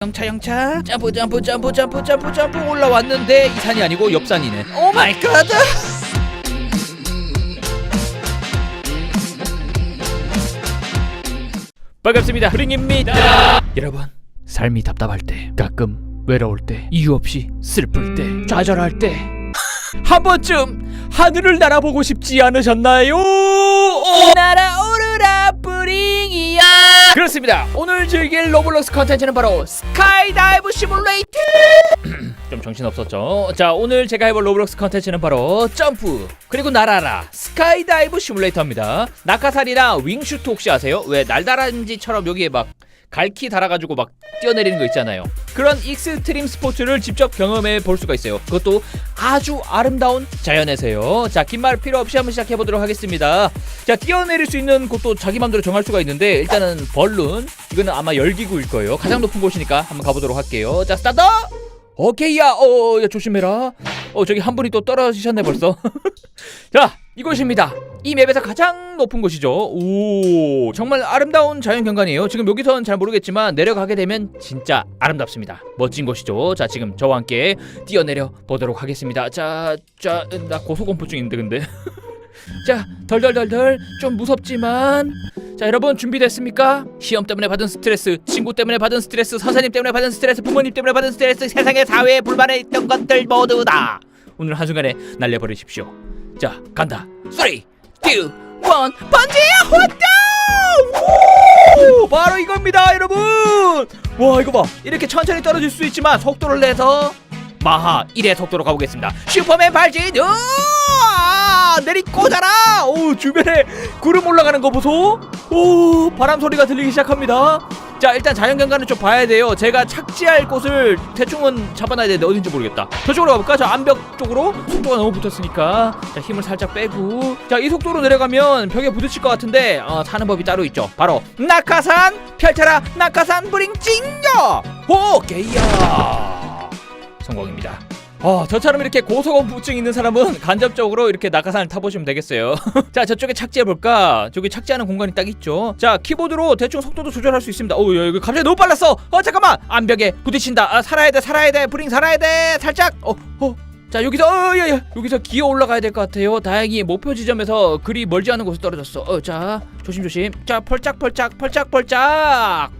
영차 영차. 점프 점프 점프 점프 점프 점프 올라왔는데 이 산이 아니고 옆 산이네. 오 마이 갓 반갑습니다. 프링입니다. 여러분 삶이 답답할 때 가끔 외로울 때 이유 없이 슬플 때 좌절할 때 한 번쯤 하늘을 날아보고 싶지 않으셨나요? 날아오르라 뿌링이야 그렇습니다. 오늘 즐길 로블록스 컨텐츠는 바로 스카이다이브 시뮬레이터 좀 정신없었죠? 자 오늘 제가 해볼 로블록스 컨텐츠는 바로 점프 그리고 날아라 스카이다이브 시뮬레이터입니다. 낙하산이나 윙슈트 혹시 아세요? 왜 날다람쥐처럼 여기에 막 갈키 달아가지고 막 뛰어내리는 거 있잖아요. 그런 익스트림 스포츠를 직접 경험해 볼 수가 있어요. 그것도 아주 아름다운 자연에서요. 자, 긴 말 필요 없이 한번 시작해 보도록 하겠습니다. 자, 뛰어내릴 수 있는 곳도 자기 맘대로 정할 수가 있는데 일단은 벌룬 이거는 아마 열기구일 거예요. 가장 높은 곳이니까 한번 가보도록 할게요. 자, 스타트! 오케이야, 어, 야, 조심해라. 어, 저기 한 분이 또 떨어지셨네 벌써. 자, 이곳입니다. 이 맵에서 가장 높은 곳이죠. 오, 정말 아름다운 자연 경관이에요. 지금 여기선 잘 모르겠지만 내려가게 되면 진짜 아름답습니다. 멋진 곳이죠. 자, 지금 저와 함께 뛰어내려 보도록 하겠습니다. 자, 자, 나 고소공포증 있는데 근데. 자, 덜덜덜덜 좀 무섭지만 자, 여러분 준비됐습니까? 시험 때문에 받은 스트레스, 친구 때문에 받은 스트레스, 선생님 때문에 받은 스트레스, 부모님 때문에 받은 스트레스, 세상의 사회에 불만에 있던 것들 모두 다 오늘 한순간에 날려버리십시오. 자, 간다. 3, 2, 1, 번지야 호다! 바로 이겁니다, 여러분! 와, 이거 봐. 이렇게 천천히 떨어질 수 있지만 속도를 내서 마하 1의 속도로 가보겠습니다. 슈퍼맨 발진! 으아! 내리꽂아라! 오, 주변에 구름 올라가는 거 보소? 오, 바람 소리가 들리기 시작합니다. 자, 일단 자연경관을 좀 봐야 돼요. 제가 착지할 곳을 대충은 잡아놔야 되는데 어딘지 모르겠다. 저쪽으로 가볼까? 저 암벽 쪽으로? 속도가 너무 붙었으니까. 자, 힘을 살짝 빼고. 자, 이 속도로 내려가면 벽에 부딪힐 것 같은데, 어, 타는 법이 따로 있죠. 바로, 낙하산! 펼쳐라! 낙하산 브링 찡겨! 오케이야! 성공입니다. 어, 저처럼 이렇게 고소공포증 있는 사람은 간접적으로 이렇게 낙하산을 타보시면 되겠어요. 자, 저쪽에 착지해볼까? 저기 착지하는 공간이 딱 있죠. 자, 키보드로 대충 속도도 조절할 수 있습니다. 어, 야, 이거 갑자기 너무 빨랐어! 어, 잠깐만! 암벽에 부딪힌다. 아, 살아야 돼, 살아야 돼! 브링 살아야 돼! 살짝! 어, 어. 자, 여기서, 어, 야, 야, 여기서 기어 올라가야 될 것 같아요. 다행히 목표 지점에서 그리 멀지 않은 곳에 떨어졌어. 어, 자, 조심조심. 자, 펄짝펄짝, 펄짝펄짝!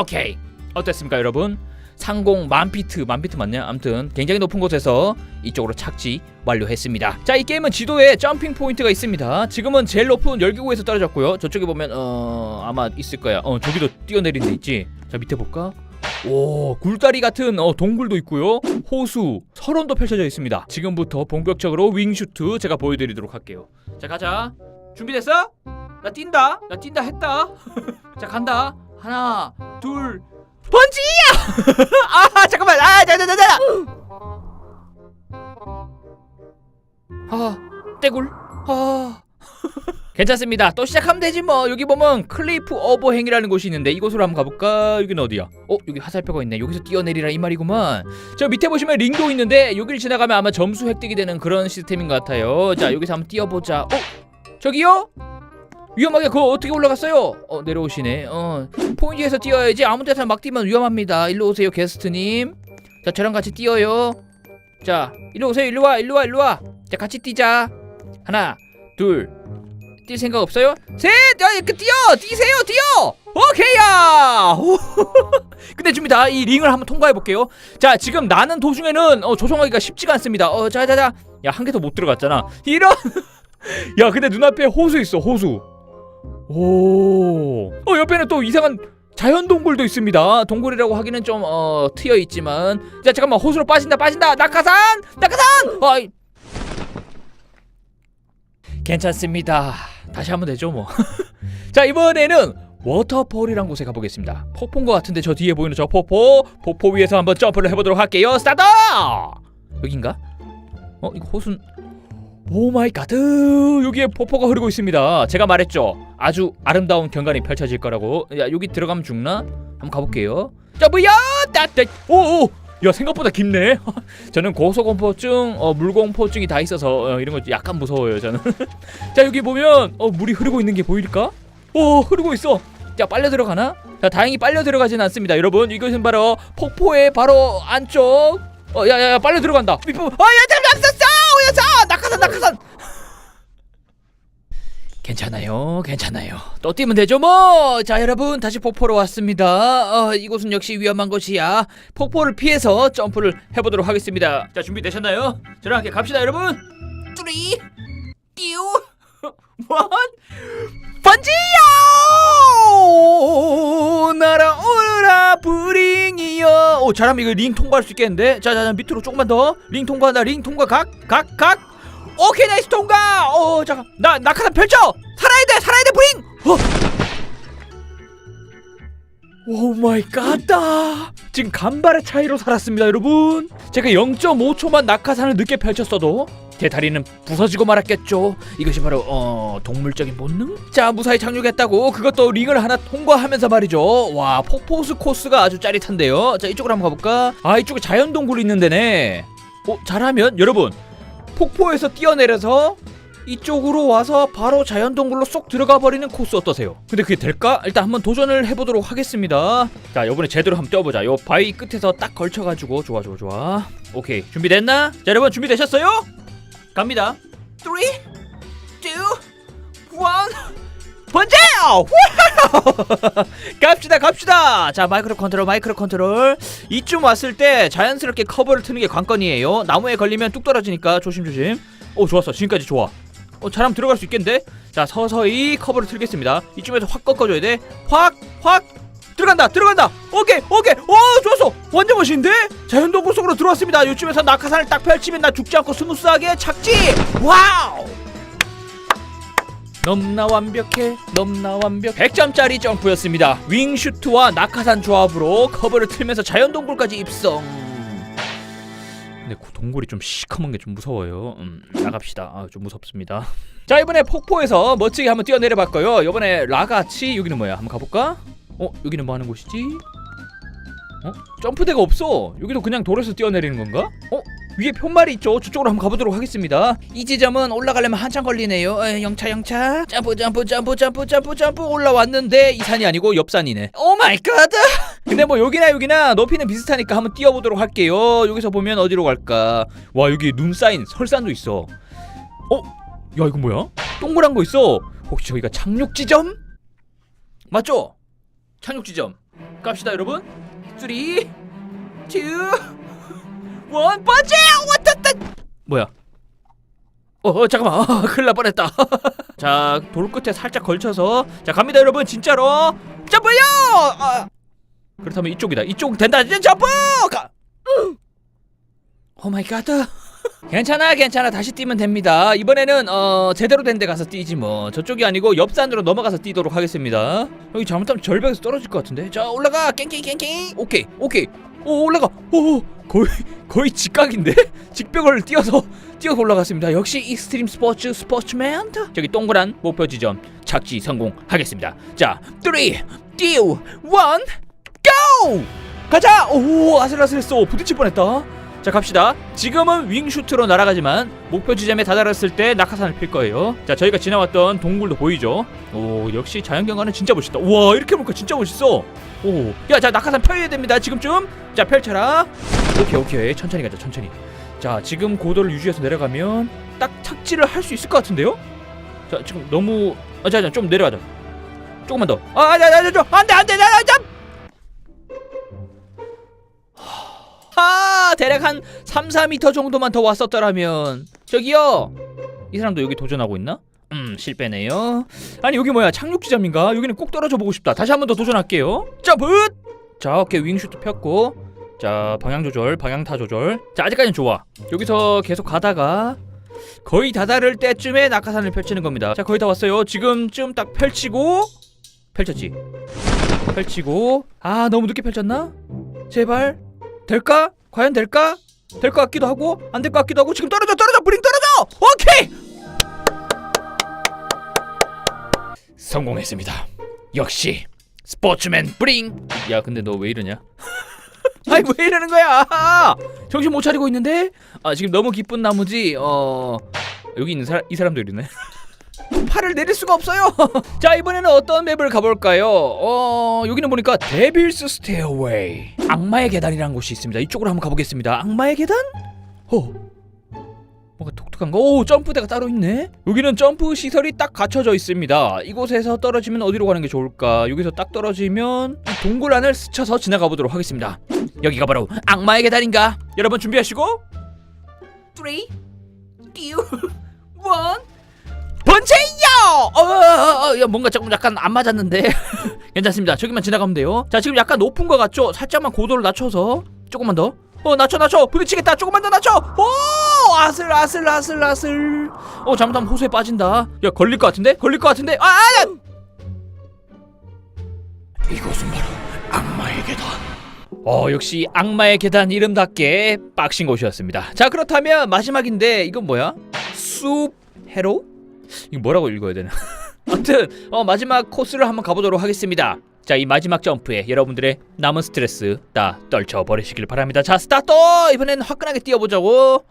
오케이. 어땠습니까, 여러분? 상공 만피트 만피트 맞냐? 아무튼 굉장히 높은 곳에서 이쪽으로 착지 완료했습니다. 자, 이 게임은 지도에 점핑 포인트가 있습니다. 지금은 제일 높은 열기구에서 떨어졌고요. 저쪽에 보면 어 아마 있을 거야. 어 저기도 뛰어내린 데 있지. 자, 밑에 볼까? 오, 굴다리 같은 어, 동굴도 있고요. 호수, 설원도 펼쳐져 있습니다. 지금부터 본격적으로 윙슈트 제가 보여드리도록 할게요. 자, 가자. 준비됐어? 나 뛴다. 나 뛴다 했다. 자, 간다. 하나, 둘, 번지야! 아 잠깐만. 아 자자자자. 아 떼굴. 아. 괜찮습니다. 또 시작하면 되지 뭐. 여기 보면 클리프 어버행이라는 곳이 있는데 이곳으로 한번 가볼까? 여기는 어디야? 어 여기 화살표가 있네. 여기서 뛰어내리라 이 말이구만. 저 밑에 보시면 링도 있는데 여기를 지나가면 아마 점수 획득이 되는 그런 시스템인 것 같아요. 자 여기서 한번 뛰어보자. 어? 저기요 위험하게 그거 어떻게 올라갔어요? 어 내려오시네. 어 포인트에서 뛰어야지 아무 데나 막 뛰면 위험합니다. 일로 오세요 게스트님. 자 저랑 같이 뛰어요. 자 일로 오세요. 일로 와 일로 와 일로 와. 자 같이 뛰자. 하나 둘. 뛸 생각 없어요? 셋! 야 이렇게 뛰어! 뛰세요 뛰어! 오케이야! 근데 줍니다. 이 링을 한번 통과해 볼게요. 자 지금 나는 도중에는 어, 조종하기가 쉽지가 않습니다. 어 자자자. 야 한 개도 못 들어갔잖아. 이런. 야 근데 눈앞에 호수 있어 호수. 오. 어 옆에는 또 이상한 자연 동굴도 있습니다. 동굴이라고 하기는 좀 어 트여 있지만. 자 잠깐만 호수로 빠진다 빠진다 낙하산 낙하산. 어이. 괜찮습니다. 다시 하면 되죠 뭐. 자 이번에는 워터폴이란 곳에 가보겠습니다. 폭포인 것 같은데 저 뒤에 보이는 저 폭포 폭포 위에서 한번 점프를 해보도록 할게요. 스타트! 여긴가? 어 이거 호수 오 마이 가드 여기에 폭포가 흐르고 있습니다. 제가 말했죠. 아주 아름다운 경관이 펼쳐질 거라고. 야 여기 들어가면 죽나? 한번 가볼게요. 점프야? 따따. 오오. 야 생각보다 깊네. 저는 고소공포증 어, 물공포증이 다 있어서 어, 이런 거 약간 무서워요 저는. 자 여기 보면 어 물이 흐르고 있는 게 보일까? 오 흐르고 있어. 자 빨려 들어가나? 자 다행히 빨려 들어가진 않습니다 여러분. 이것은 바로 폭포의 바로 안쪽. 어 야야야 빨려 들어간다. 잠깐 없었어 오야자 낙하산 괜찮아요 괜찮아요. 또 뛰면 되죠 뭐. 자 여러분 다시 폭포로 왔습니다. 어, 이곳은 역시 위험한 곳이야. 폭포를 피해서 점프를 해보도록 하겠습니다. 자 준비되셨나요? 저랑 함께 갑시다 여러분. 3 2 1 번지요! 날아오르라 브링이요 오 잘하면 이거 링 통과할 수 있겠는데? 자자자 밑으로 조금만 더링 통과한다 링 통과 각 각 각 오케이 나이스 통과 어 잠깐. 나 낙하산 펼쳐! 살아야 돼 살아야 돼 브링! 어? 오 마이 갓다! 지금 간발의 차이로 살았습니다 여러분. 제가 0.5초만 낙하산을 늦게 펼쳤어도 제 다리는 부서지고 말았겠죠. 이것이 바로 어 동물적인 본능? 자 무사히 착륙했다고 그것도 링을 하나 통과하면서 말이죠. 와 폭포수 코스가 아주 짜릿한데요. 자 이쪽으로 한번 가볼까? 아 이쪽에 자연 동굴 있는 데네. 어 잘하면 여러분 폭포에서 뛰어내려서 이쪽으로 와서 바로 자연동굴로 쏙 들어가 버리는 코스 어떠세요? 근데 그게 될까? 일단 한번 도전을 해보도록 하겠습니다. 자, 요번에 제대로 한번 뛰어보자. 요 바위 끝에서 딱 걸쳐가지고 좋아, 좋아, 좋아. 오케이, 준비됐나? 자, 여러분 준비되셨어요? 갑니다. 3, 2, 1, 번제요! 갑시다, 갑시다. 자, 마이크로 컨트롤, 마이크로 컨트롤. 이쯤 왔을 때 자연스럽게 커버를 트는 게 관건이에요. 나무에 걸리면 뚝 떨어지니까 조심조심. 오, 좋았어. 지금까지 좋아. 어, 잘하면 들어갈 수 있겠는데? 자, 서서히 커버를 틀겠습니다. 이쯤에서 확 꺾어줘야 돼. 확, 확! 들어간다, 들어간다! 오케이, 오케이! 오, 좋았어! 완전 멋있는데? 자연동굴 속으로 들어왔습니다. 이쯤에서 낙하산을 딱 펼치면 나 죽지 않고 스무스하게 착지! 와우! 넘나 완벽해, 넘나 완벽. 100점짜리 점프였습니다. 윙슈트와 낙하산 조합으로 커버를 틀면서 자연동굴까지 입성. 근데 그 동굴이 좀 시커먼 게 좀 무서워요. 음, 나갑시다. 아, 좀 무섭습니다. 자 이번에 폭포에서 멋지게 한번 뛰어내려 봤고요. 이번에 라가치 여기는 뭐야? 한번 가볼까? 어 여기는 뭐 하는 곳이지? 어 점프대가 없어. 여기도 그냥 돌에서 뛰어내리는 건가? 어 위에 푯말이 있죠. 저쪽으로 한번 가보도록 하겠습니다. 이 지점은 올라가려면 한참 걸리네요. 에, 영차 영차. 점프 점프 점프 점프 점프 점프 올라왔는데 이 산이 아니고 옆 산이네. 오 마이 갓. 근데 뭐 여기나 여기나 높이는 비슷하니까 한번 뛰어보도록 할게요. 여기서 보면 어디로 갈까? 와 여기 눈 쌓인 설산도 있어. 어? 야 이거 뭐야? 동그란 거 있어. 혹시 저기가 착륙 지점? 맞죠? 착륙 지점. 갑시다 여러분. 3 2 원 번째 왔다 뭐야? 어, 어 잠깐만. 어, 큰일 날 뻔했다. 자 돌 끝에 살짝 걸쳐서. 자 갑니다 여러분. 진짜로. 점프요! 아. 그렇다면 이쪽이다. 이쪽 된다. 점프! 가! 오 마이 갓. 괜찮아 괜찮아. 다시 뛰면 됩니다. 이번에는 어 제대로 된 데 가서 뛰지 뭐. 저쪽이 아니고 옆산으로 넘어가서 뛰도록 하겠습니다. 여기 잘못하면 절벽에서 떨어질 것 같은데. 자 올라가. 깽깽 깽깽. 오케이 오케이. 오 올라가. 오 거의 거의 직각인데? 직벽을 뛰어서 뛰어 올라갔습니다. 역시 익스트림 스포츠 스포츠맨? 저기 동그란 목표 지점 착지 성공하겠습니다. 자 3, 2, 1 고! 가자! 오 아슬아슬했어. 부딪힐 뻔했다. 자 갑시다. 지금은 윙슈트로 날아가지만 목표 지점에 다다랐을 때 낙하산을 필 거예요. 자 저희가 지나왔던 동굴도 보이죠? 오 역시 자연경관은 진짜 멋있다. 우와 이렇게 보니까 진짜 멋있어. 오 야 자 낙하산 펴야 됩니다. 지금쯤 자 펼쳐라 오케이 오케이. 천천히 가자 천천히. 자 지금 고도를 유지해서 내려가면 딱 착지를 할 수 있을 것 같은데요? 자 지금 너무 아 자자 좀 내려가자. 조금만 더아자자자 안돼 안돼 나나 하 대략 한 3, 4미터 정도만 더 왔었더라면. 저기요! 이 사람도 여기 도전하고 있나? 음 실패네요. 아니 여기 뭐야? 착륙 지점인가? 여기는 꼭 떨어져 보고 싶다. 다시 한 번 더 도전할게요. 점프! 자 오케이. 윙슈트 폈고 자 방향 조절 방향타 조절. 자 아직까지는 좋아. 여기서 계속 가다가 거의 다다를 때쯤에 낙하산을 펼치는 겁니다. 자 거의 다 왔어요. 지금쯤 딱 펼치고 펼쳤지? 펼치고. 아 너무 늦게 펼쳤나? 제발. 될까? 과연 될까? 될 것 같기도 하고 안 될 것 같기도 하고 지금 떨어져 떨어져! 브링 떨어져! 오케이! 성공했습니다. 역시 스포츠맨 브링! 야 근데 너 왜 이러냐 아니 왜 이러는 거야 정신 못 차리고 있는데 아 지금 너무 기쁜 나머지 어 여기 있는 사람 이 사람도 이러네 팔을 내릴 수가 없어요. 자 이번에는 어떤 맵을 가볼까요? 어 여기는 보니까 데빌스 스테어웨이 악마의 계단이라는 곳이 있습니다. 이쪽으로 한번 가보겠습니다. 악마의 계단? 어. 뭔가 독특한 거. 오 점프대가 따로 있네. 여기는 점프 시설이 딱 갖춰져 있습니다. 이곳에서 떨어지면 어디로 가는 게 좋을까? 여기서 딱 떨어지면 이 동굴 안을 스쳐서 지나가 보도록 하겠습니다. 여기가 바로 악마의 계단인가? 여러분 준비하시고 3, 2, 1 번체요! 어, 어, 어, 어, 야, 뭔가 조금 약간 안 맞았는데 괜찮습니다. 저기만 지나가면 돼요. 자 지금 약간 높은 것 같죠? 살짝만 고도를 낮춰서 조금만 더. 어 낮춰 낮춰 부딪히겠다. 조금만 더 낮춰. 오 아슬 아슬 아슬 아슬. 어 잘못하면 호수에 빠진다. 야 걸릴 것 같은데? 걸릴 것 같은데? 아, 아 야! 이곳은 바로 악마의 계단. 어 역시 악마의 계단 이름답게 빡신 곳이었습니다. 자 그렇다면 마지막인데 이건 뭐야? 숲 해로? 이거 뭐라고 읽어야 되나? 아무튼 어, 마지막 코스를 한번 가보도록 하겠습니다. 자 이 마지막 점프에 여러분들의 남은 스트레스 다 떨쳐 버리시길 바랍니다. 자 스타트! 이번엔 화끈하게 뛰어보자고.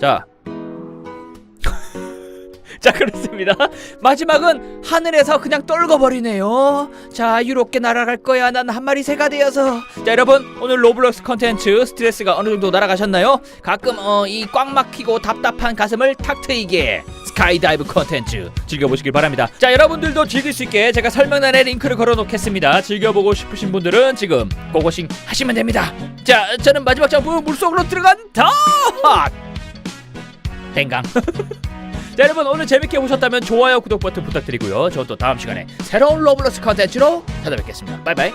자. 자 그렇습니다. 마지막은 하늘에서 그냥 떨궈버리네요. 자 유롭게 날아갈 거야. 난 한 마리 새가 되어서. 자 여러분 오늘 로블록스 컨텐츠 스트레스가 어느 정도 날아가셨나요? 가끔 어, 이 꽉 막히고 답답한 가슴을 탁 트이게 스카이다이브 컨텐츠 즐겨보시길 바랍니다. 자 여러분들도 즐길 수 있게 제가 설명란에 링크를 걸어놓겠습니다. 즐겨보고 싶으신 분들은 지금 고고싱 하시면 됩니다. 자 저는 마지막 점프 물속으로 들어간다. 땡강. 자 여러분 오늘 재밌게 보셨다면 좋아요 구독 버튼 부탁드리고요. 저는 또 다음 시간에 새로운 로블록스 컨텐츠로 찾아뵙겠습니다. 바이바이.